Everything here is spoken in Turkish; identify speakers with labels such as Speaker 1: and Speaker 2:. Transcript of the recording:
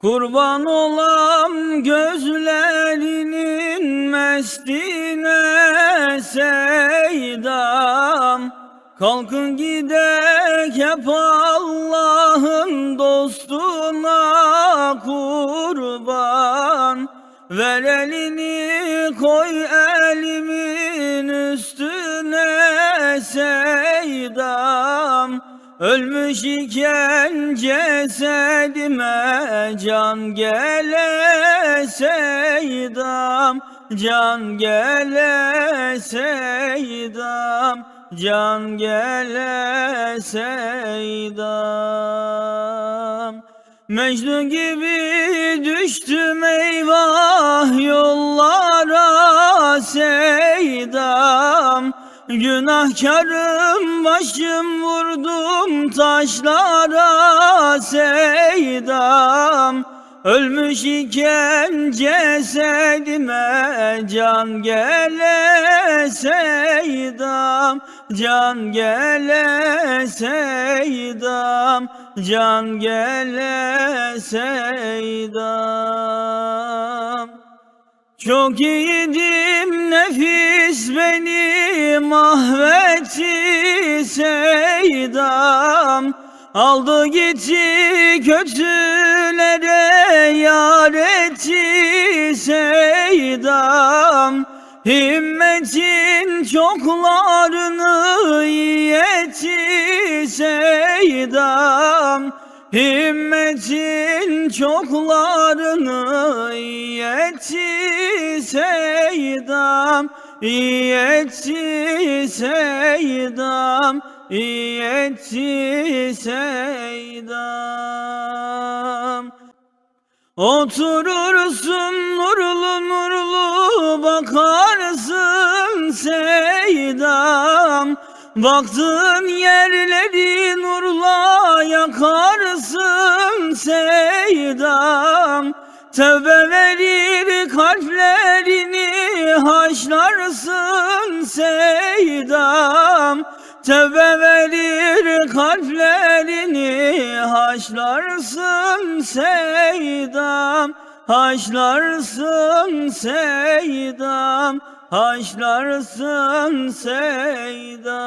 Speaker 1: Kurban olam gözlerinin mestine seydam. Kalkın gidek hep Allah'ın dostuna kurban. Ver elini koy elimin üstüne seydam Ölmüş iken cesedime can gele seydam Can gele seydam Can gele seydam Mecnun gibi düştüm eyvah yollara seydam Günahkarım başım vurdum taşlara seydam. Ölmüş iken cesedime can gele seydam. Can gele seydam. Can gele seydam. Çok iyiydim nefis beni mahvetti seydam Aldı gitti kötülere yar etti seydam. Himmetin çoklarını iyi etti seydam. Himmetin çoklarını iyi etti seydam İyi etti seydam İyi etti seydam. Oturursun nurlu nurlu bakarsın seydam. Baktığın yerleri nurla yakarsın seydam. Tövbe verir kalplerini haşlarsın seydam. Tövbe verir kalplerini haşlarsın seydam. Haşlarsın seydam Haşlarsın seydam